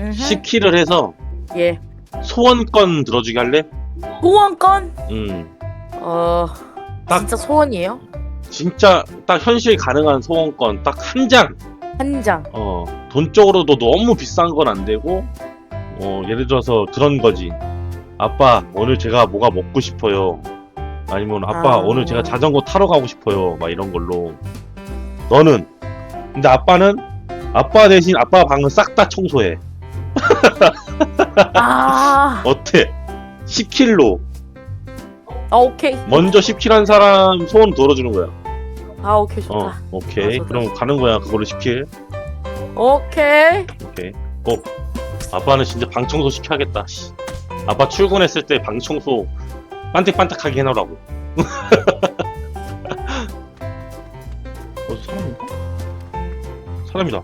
음흠. 시키를 해서 예. 소원권 들어주게 할래? 소원권? 음. 어. 딱- 진짜 소원이에요? 진짜 딱 현실 가능한 소원권 딱 한 장. 한 장. 어, 돈적으로도 너무 비싼 건 안 되고, 어, 예를 들어서 그런 거지. 아빠, 오늘 제가 뭐가 먹고 싶어요. 아니면 아빠, 아. 오늘 제가 자전거 타러 가고 싶어요. 막 이런 걸로. 너는? 근데 아빠는, 아빠 대신 아빠 방은 싹 다 청소해. 아. 어때? 10킬로. 아 오케이. 먼저 10킬 한 사람 소원 들어주는 거야. 아 오케이 어, 좋다. 오케이. 아, 좋다. 그럼 가는 거야. 그걸로 10킬. 오케이. 오케이. 꼭. 아빠는 진짜 방 청소 시켜야겠다. 씨. 아빠 출근했을 때 방 청소 반짝반짝하게 해놓으라고. 어, 사람인가? 사람이다.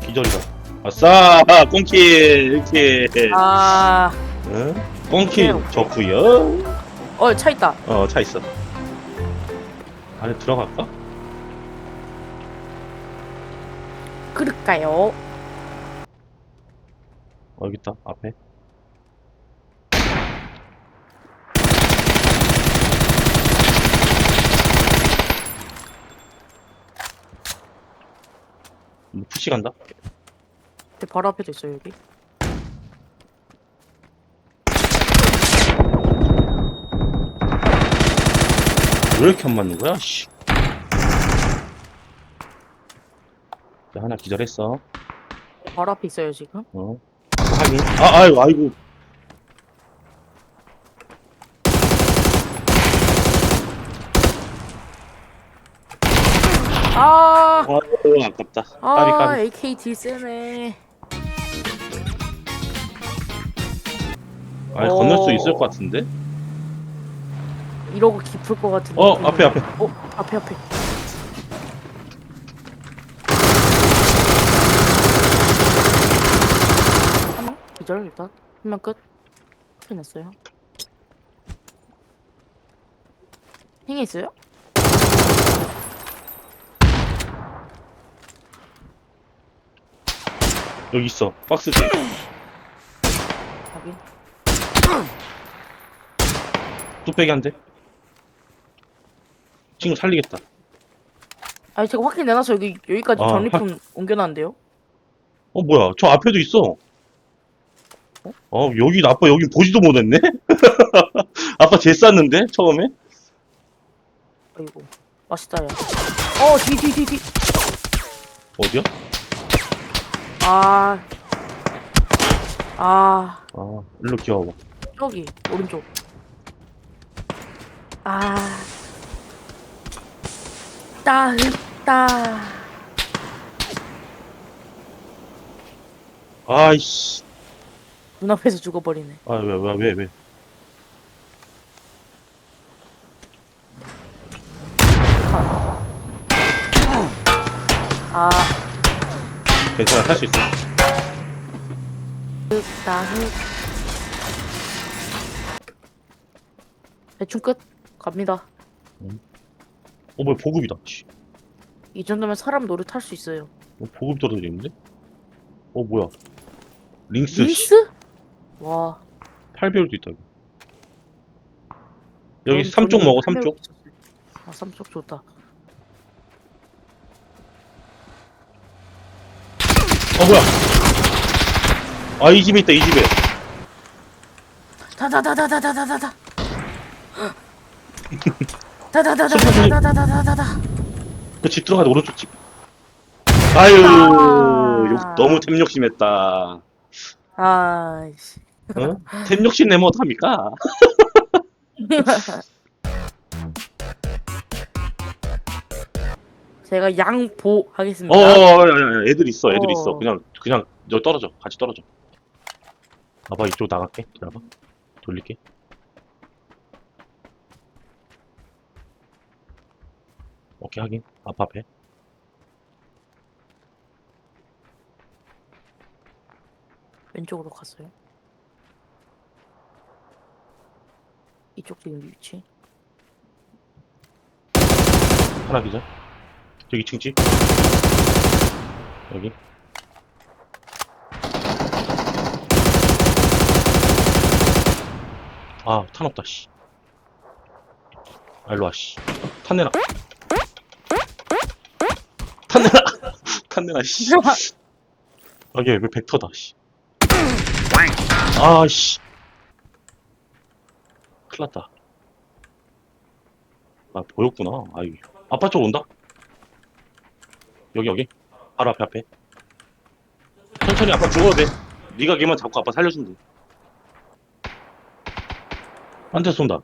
기절이다. 아싸! 꽁킬! 이렇게. 아. 응? 꽁킬. 좋구요. 어 차 있다. 어, 차 있어. 안에 들어갈까? 그럴까요? 어, 여기 있다. 앞에. 음, 푸시 간다. 내 바로 앞에도 있어 여기. 왜 이렇게 안 맞는 거야? 씨. 자, 하나 기절했어. 바로 앞에 있어요 지금. 어. 확인. 아, 아이고, 아이고. 아. 아이고, 아깝다. 까비, 아 까비. AK 딜세네. 아니, 건널 수 오. 있을 것 같은데? 이러고 깊을 것 같은. 어. 앞에, 앞에. 어 앞에 앞에. 한명 기절 일단 한 명 끝. 끝냈어요. 행에 있어요? 여기 있어. 박스. 확인. 뚝배기 한 대. 친구 살리겠다. 아니 제가 확인 내놔서 여기 여기까지 아, 전리품 옮겨놨는데요. 어, 뭐야. 저 앞에도 있어. 어, 여기, 아빠 여기 보지도 못했네? 아빠 제 쌌는데, 처음에? 아이고 맛있다 야. 어뒤 뒤 뒤 뒤. 어디야? 아. 아 아, 일로 기어와봐. 저기 오른쪽. 아. 따뜻다. 아이씨. 눈앞에서 죽어버리네. 아, 왜, 왜, 왜, 왜. 아, 괜찮아, 할 수 있어. 흑. 대충 끝. 갑니다. 어, 뭐야, 보급이다. 씨. 이 정도면 사람 노릇 할 수 있어요. 어, 보급 떨어지는데? 어, 뭐야. 링스, 씨. 린스? 와. 8배율도 있다. 여기 저는- 3쪽 저는 먹어, 팔 3쪽. 있었어요. 아, 3쪽 좋다. 어, 뭐야. 아, 이 집에 있다, 이 집에. 다다다다다다다다 다. 다다다다다다다다다다. 그 집 들어가자, 오른쪽 집. 아유, 아. 욕, 너무 템 욕심했다. 아이씨. 어? 템 욕심 내면 어떡합니까? 제가 양보 하겠습니다. 어, 어, 어, 야, 야, 야, 애들 있어, 애들 어. 있어. 그냥, 그냥, 너 떨어져. 같이 떨어져. 봐봐, 이쪽 나갈게. 기다려봐. 돌릴게. 오케이 하긴 앞 앞에 왼쪽으로 갔어요. 이쪽 지금 위치. 하나 기자 저기 층집. 여기. 아탄 없다 씨. 알로아 씨. 탄내라 탄 내놔, 씨. 아, 얘왜 벡터다, 씨. 아, 씨. 큰일 났다. 아, 보였구나. 아이. 아빠 쪽 온다? 여기, 여기. 바로 앞에, 앞에. 천천히 아빠 죽어도 돼. 네가 걔만 잡고 아빠 살려준대. 한대 쏜다.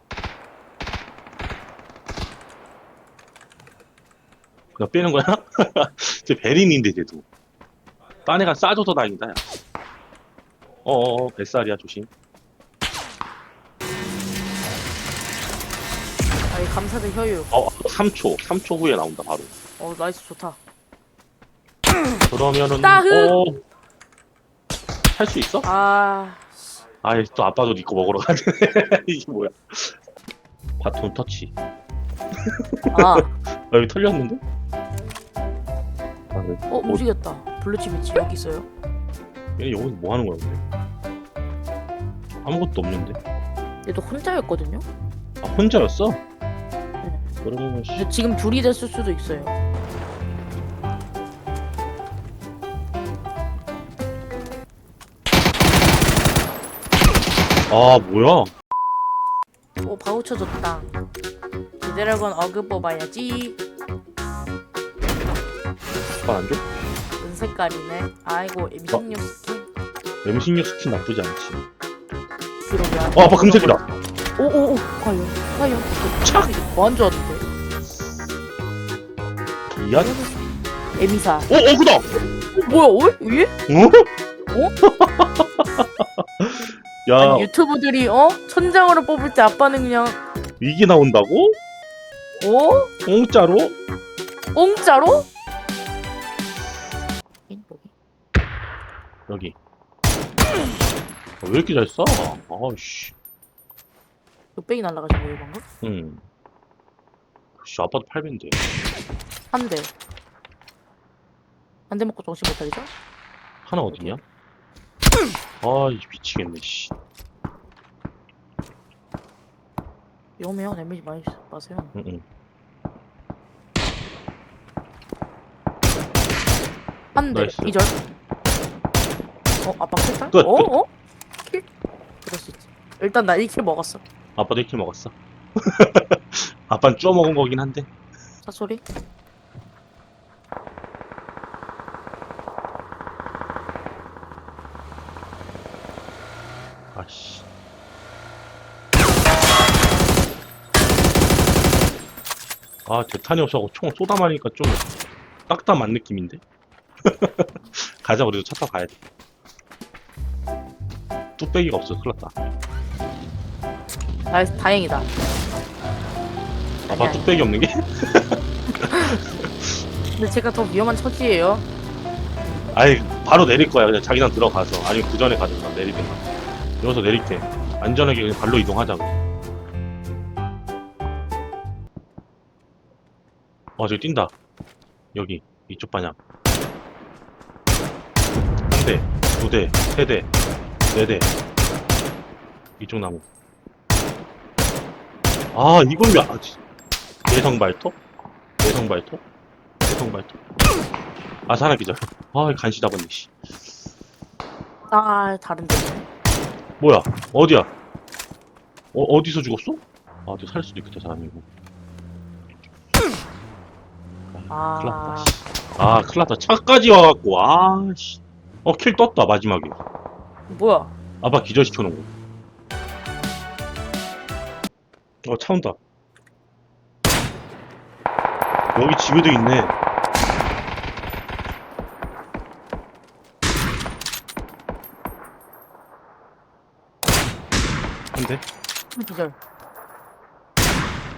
나 빼는 거야? 쟤 베린인데, 쟤도. 딴 애가 싸줘서 다행이다, 야. 어어어, 뱃살이야, 조심. 아이 감사드 효유. 어, 3초. 3초 후에 나온다, 바로. 어 나이스 좋다. 그러면은, 따흐! 어. 할수 있어? 아 아이, 또 아빠도 니거 먹으러 가네. 이게 뭐야. 바톤 터치. 아. 아, 여기 털렸는데? 아, 네. 어 움직였다. 블루칩 위치 여기 있어요. 얘 여기서 뭐 하는 거야, 근데? 아무것도 없는데? 얘도 혼자였거든요. 아, 혼자였어? 그러면, 씨. 근데 지금 둘이 됐을 수도 있어요. 아, 뭐야? 오 바우처 줬다. 이대로건 어그 뽑아야지. 아빠 안 줘? 은색깔이네. 아이고 M16 스킨. M16 스킨 나쁘지 않지. 그러면. 어, 아빠 금색이다. 오오오 과연 과연. 착! 뭐한 줄 알았는데. 이야? 에미사. 어, 어, 그다! 어, 뭐야? 어? 왜? 어? 야, 아니 유튜브들이 어 천장으로 뽑을 때 아빠는 그냥 이게 나온다고? 어 공짜로? 공짜로? 여기. 아, 왜 이렇게 잘 써? 아우씨. 뚝배기 날라가신 거예요 방금? 응. 씨, 아빠도 8배인데. 한 대. 한 대 먹고 정신 못 차리죠? 하나 어디냐? 아, 이 미치겠네, 씨. 위험해요. 데미지 많이 마세요. 응, 응. 한 대. 나이스. 기절. 어 아빠 킬탈? 끝, 어? 끝. 어? 킬? 그럴 수 있지. 일단 나 1킬 먹었어. 아빠도 1킬 먹었어. 아빠는 쪼 먹은 거긴 한데. 사소리? 아씨. 아, 대탄이 없어서 총 쏘다 마니까 좀 딱딱한 느낌인데? 가자, 우리도 차 타고 가야 돼. 뚝배기가 없어, 큰일 났다. 다, 다행이다. 아빠. 뚝배기 없는 게? 근데 제가 더 위험한 처지예요. 아이, 바로 내릴 거야. 그냥 자기장 들어가서. 아니면 그 전에 가든가, 내리든가. 여기서 내릴게. 안전하게 그냥 발로 이동하자고. 어, 저기 뛴다. 여기. 이쪽 방향. 한 대, 두 대, 세 대, 네 대. 이쪽 나무. 아, 이걸 왜, 아, 지- 내성 발톱? 내성 발톱? 내성 발톱? 아, 사나 기절. 아, 간시 잡았네, 씨. 아 다른 데. 뭐야? 어디야? 어, 어디서 죽었어? 아, 너 살 수도 있겠다, 사람이고. 큰일 났다, 아 씨. 아, 큰일 났다. 차까지 와갖고, 아, 씨. 어, 킬 떴다, 마지막에. 뭐야? 아빠 기절시켜놓은 거. 어, 차 온다. 여기 집에도 있네. 한 대? 기절.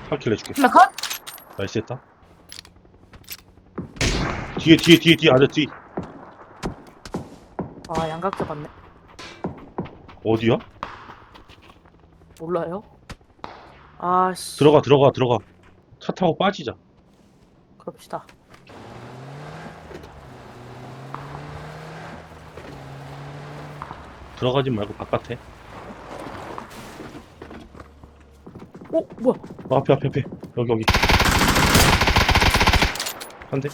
팔킬 해줄게. 한명 컷? 나이스 했다. 뒤에, 뒤에, 뒤에, 뒤에, 아저 뒤. 아 양각 잡았네. 어디야? 몰라요? 아씨. 들어가, 들어가, 들어가. 차 타고 빠지자. 그럽시다. 들어가지 말고 바깥에. 어 뭐야? 어, 앞에 앞에 앞에 여기 여기 한 대.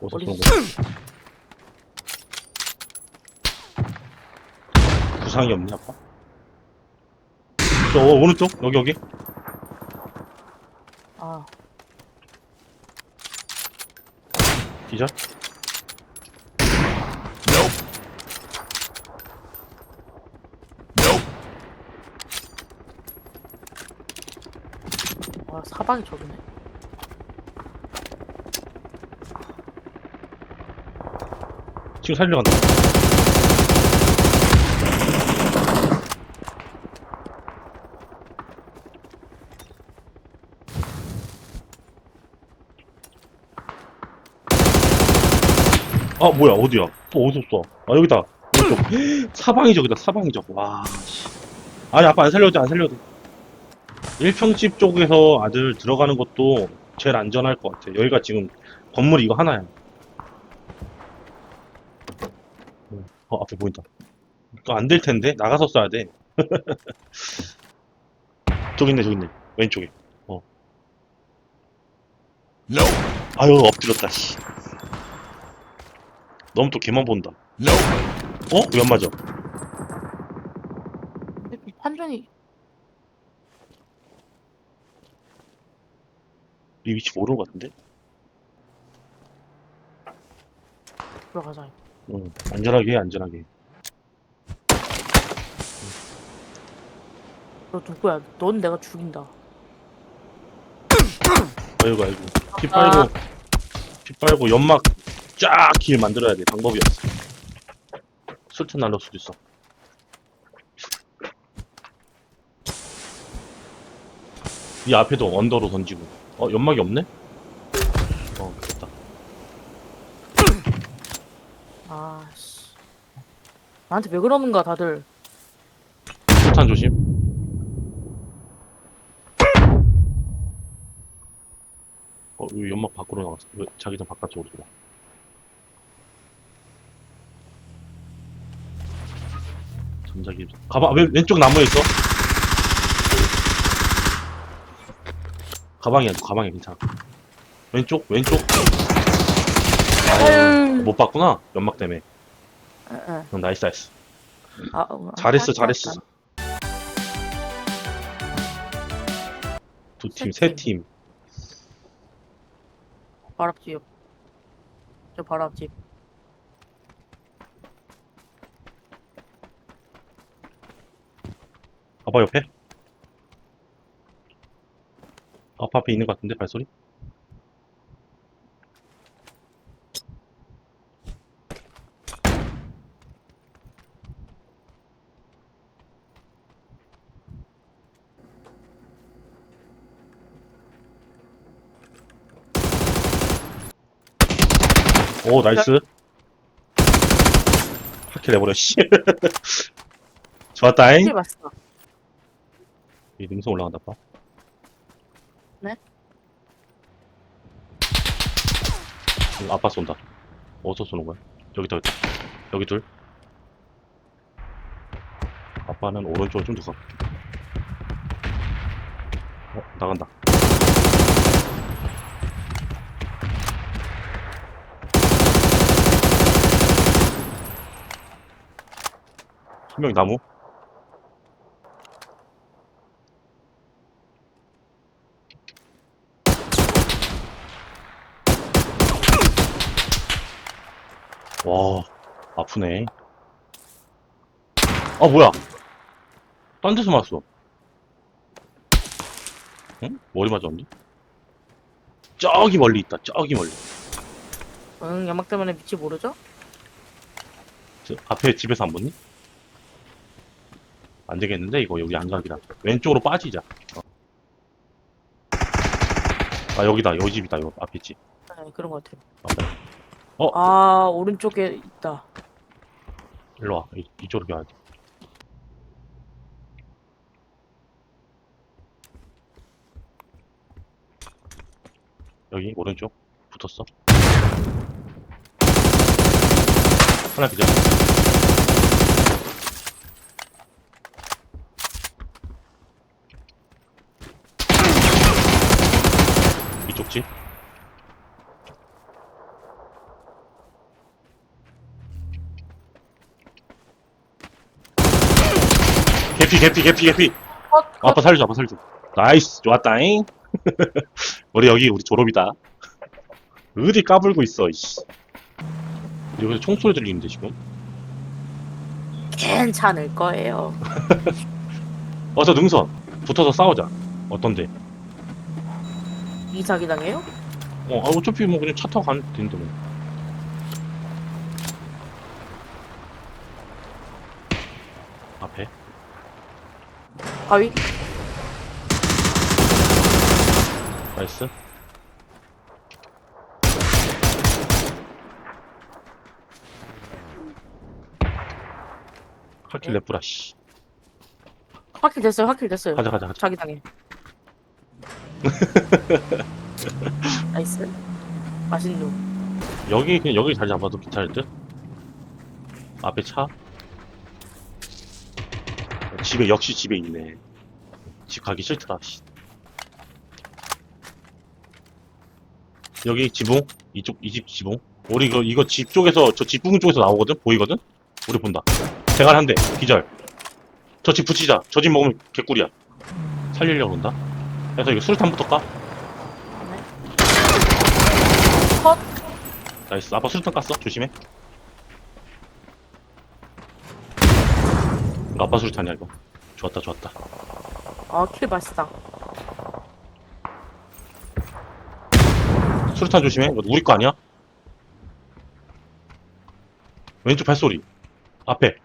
어디서 어디 쏘는 거야? 부상이 없니 아빠? 저 어, 오른쪽 여기 여기 아 기절. 아, 사방이 저기네. 지금 살리러 간다. 아 뭐야 어디야? 또 어디서 쏴? 아 여기다. 왼쪽. 사방이 저기다 사방이 저거. 와 씨. 아니 아빠 안 살려도 돼, 안 살려도 돼. 일평집 쪽에서 아들 들어가는 것도 제일 안전할 것 같아. 여기가 지금 건물 이거 하나야. 어, 앞에 보인다. 이거 안 될 텐데? 나가서 쏴야 돼. 저기 있네, 저기 있네. 왼쪽에. 어. 아유, 엎드렸다, 씨. 너무 또 걔만 본다. 어? 왜 안 맞아? 판정이 이 위치 모르는 것 같은데? 들어가자. 응. 안전하게, 해, 안전하게. 너 누구야? 넌 내가 죽인다. 아이고, 아이고. 피 빨고, 피 빨고, 연막 쫙 길 만들어야 돼. 방법이 없어. 술탄 날릴 수도 있어. 이 앞에도 언더로 던지고. 어, 연막이 없네? 어, 됐다. 아씨. 나한테 왜 그러는가 다들. 술탄 조심. 어, 왜 연막 밖으로 나갔어? 왜 자기장 바깥쪽으로 돌아? 전자기 가방 왼, 왼쪽 나무에 있어. 가방이야, 가방이야, 괜찮아. 왼쪽, 왼쪽. 아유. 못 봤구나. 연막 때문에. 응, 나이스, 나이스. 아, 어, 잘했어, 아, 잘했어. 두 팀, 세세 팀. 바로 앞집. 저 바로 앞집. 아빠 옆에? 아빠 앞에 있는 것 같은데, 발소리? 오, 나이스. 하킬 내버려, 씨. 좋았다잉. 이 능선 올라간다, 봐. 네? 이거 아빠 쏜다. 어디서 쏘는 거야? 여기다, 여기다. 여기 둘. 아빠는 오른쪽으로 좀 더 가. 어, 나간다. 한 명 나무? 와, 아프네. 아, 뭐야? 딴 데서 맞았어. 응? 머리 맞았는데? 저기 멀리 있다, 저기 멀리. 응, 연막 때문에 위치 모르죠? 저 앞에 집에서 안 봤니? 안 되겠는데, 이거 여기 안 가기라. 왼쪽으로 빠지자. 어. 아, 여기다, 여기 집이다, 요 앞에 집. 네, 그런 것 같아요. 맞다. 아, 오른쪽에 있다. 일로 와. 이, 이쪽으로 가야 돼. 여기 오른쪽 붙었어. 하나 기절. 이쪽지? 개피, 개피, 개피, 개피. 컷, 컷. 아빠 살려줘, 아빠 살려줘. 나이스, 좋았다잉. 우리 여기 우리 졸업이다. 어디 까불고 있어, 이씨. 여기서 총소리 들리는데, 지금? 괜찮을 거예요. 어, 저 능선. 붙어서 싸우자. 어떤데? 이사기 당해요? 어, 아, 어차피 뭐 그냥 차 타고 가면 되는데, 뭐. 앞에. 바위? 나이스. 칼킬 내뿌라, 씨. 확킬 됐어요, 확킬 됐어요. 가자, 가자, 가자. 자기 당해. 나이스. 맛있는 놈. 여기, 그냥 여기 자리 잡아도 괜찮을 듯? 앞에 차? 집에, 역시 집에 있네. 집 가기 싫더라, 씨. 여기 지붕? 이쪽, 이 집 지붕? 우리 이거, 이거 집 쪽에서, 저 집 부근 쪽에서 나오거든? 보이거든? 우리 본다. 대갈 한 대, 기절. 저 집 붙이자. 저 집 먹으면 개꿀이야. 살리려고 그런다. 그래서 이거 수류탄부터 까? 컷! 나이스. 아빠 수류탄 깠어. 조심해. 이거 아빠 수류탄이야, 이거. 좋았다, 좋았다. 아, 킬 맛있다. 수류탄 조심해. 이거 우리 거 아니야? 왼쪽 발소리. 앞에.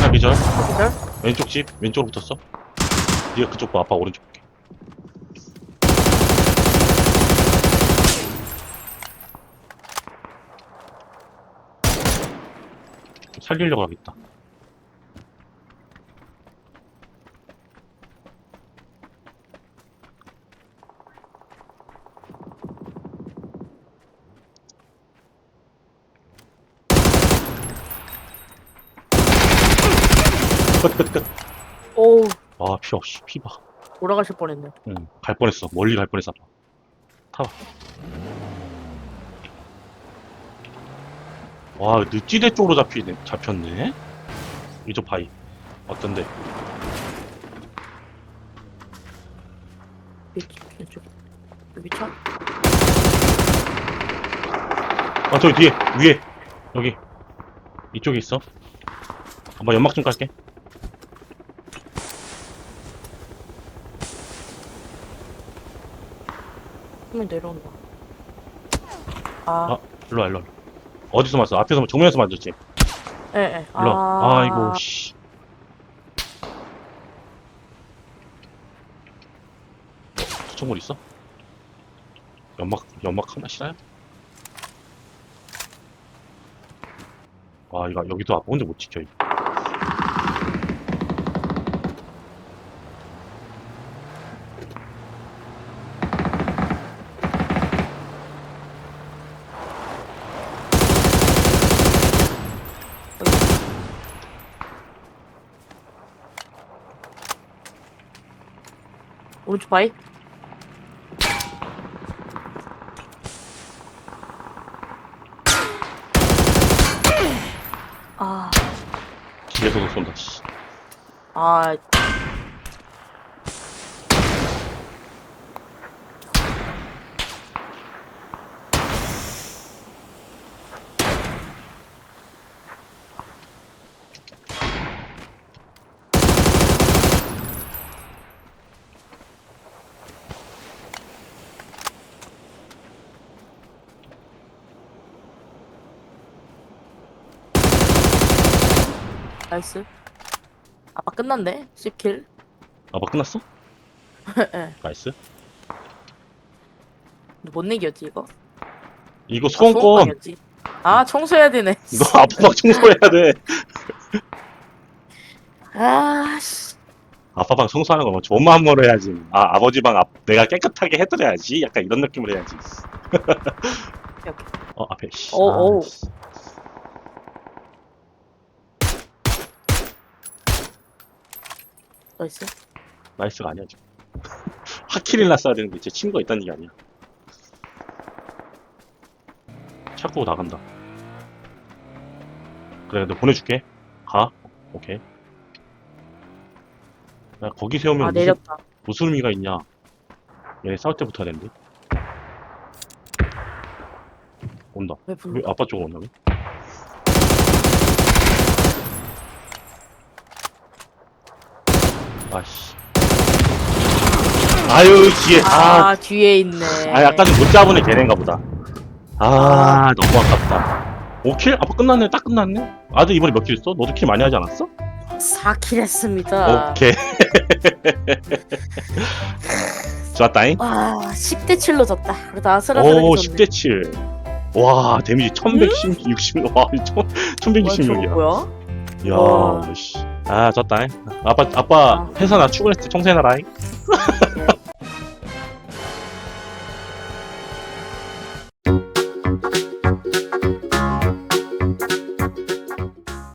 하나 기절. 기절? 왼쪽 집. 왼쪽으로 붙었어. 네가 그쪽 봐. 아빠 오른쪽 살리려고 하겠다. 끝, 끝, 끝. 오우, 아, 피, 없이, 피 봐. 돌아가실 뻔했네. 응, 갈 뻔했어. 멀리 갈 뻔했어. 타봐. 와, 늪지대 쪽으로 잡히네, 잡혔네? 이쪽 바위. 어떤데? 이쪽, 이쪽. 여기 차? 아, 저기 뒤에, 위에. 여기. 이쪽에 있어. 한번 연막 좀 깔게. 한명 내려온다. 아, 아. 일로 와, 일로 와. 어디서 맞어? 앞에서, 정면에서 맞았지? 예, 예. 일로 와. 아, 아이고, 씨. 수청물 있어? 연막, 연막 하나 싫어요? 와, 이거, 여기도 아빠 혼자 못 지켜, 이거. 오른쪽 바위? 아, 뒤에서도 쏜다, 씨. 아, 나이스. 아빠 끝났네. 10킬. 아빠 끝났어? 예. 나이스. 못 내기였지, 이거? 이거 아, 소원권. 소원권이었지. 아, 청소해야 되네. 너 아빠 방 청소해야 돼. 아, 씨. 아빠 방 청소하는 거뭐 좋은 마음으로 해야지. 아, 아버지 방 앞, 내가 깨끗하게 해드려야지. 약간 이런 느낌으로 해야지. 오케이, 오케이. 어, 앞에, 씨. 오, 아, 오. 씨. 나이스. 나이스가 아니야 지금. 하키를 났어야 되는데 제 친구가 있다는 얘기 아니야. 차 끄고 나간다. 그래 내가 보내줄게. 가. 오케이. 야 거기 세우면 아 무슨, 내렸다. 무슨 의미가 있냐? 얘네 싸울 때 붙어야 되는데. 온다. 왜왜 불러? 아빠 쪽으로 온다고? 아씨. 아유, 뒤에, 아, 아, 뒤에 있네. 아, 약간 못 잡은 애 걔네인가 보다. 아, 너무 아깝다. 5킬? 아빠 끝났네, 딱 끝났네? 아들 이번에 몇 킬 했어? 너도 킬 많이 하지 않았어? 4킬 했습니다. 오케이. 좋았다잉. 와, 10대 7로 졌다. 그래도 아슬아슬하게 오, 졌네. 10대 7. 와, 데미지 1160, 60, 와, 와, 저거 1166이야. 뭐야? 야, 와. 씨. 아, 졌다. 아빠, 아빠, 아. 회사 나 출근했을 때 청소해놔라잉. 네.